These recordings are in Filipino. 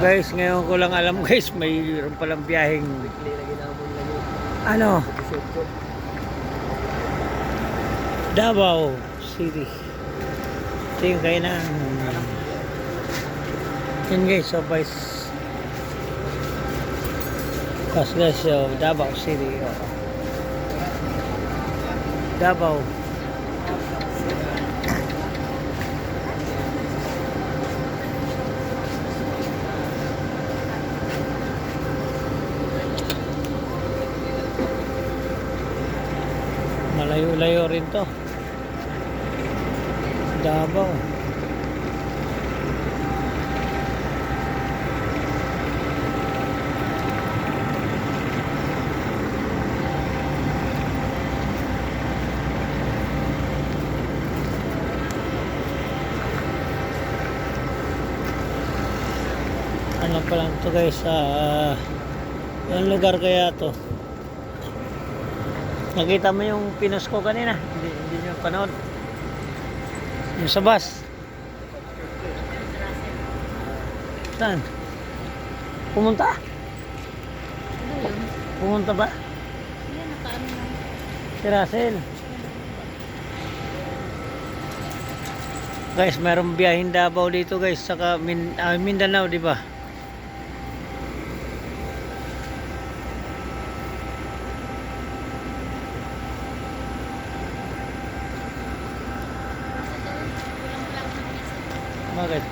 Guys, ngayon ko lang alam guys, mayroon palang biyaheng ano, 18. Davao City. Ito yung kayo na yun guys, so guys Pas guys, so Davao City. Oh. Davao. Malayo-layo rin to. Davao. Ano pa lang to guys sa uh, lugar kaya to? Nakita mo yung pinos ko kanina? Hindi, hindi nyo panood. Yung sa bus. Saan? Pumunta? Pumunta ba? Si Russell. Guys, mayroong biyahin Davao dito guys. Saka ah, Mindanao, di ba? Bakit?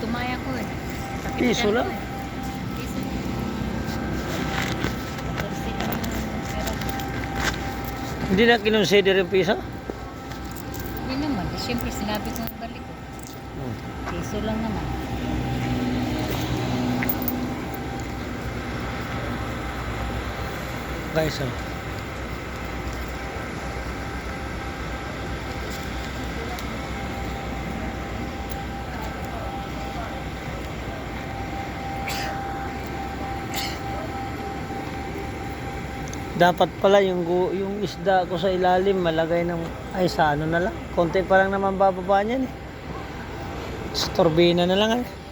Tumaya ko eh. Sakit Piso lang? eh. Piso. Hindi na kinonsider yung piso? Yun naman, eh, siyempre sinabi ko balik ko. Hmm. Piso lang naman. Guys, oh. Dapat pala yung yung isda ko sa ilalim malagay ng ay sa ano na lang. Konti pa lang naman bababa niyan eh. Sa turbina na lang eh.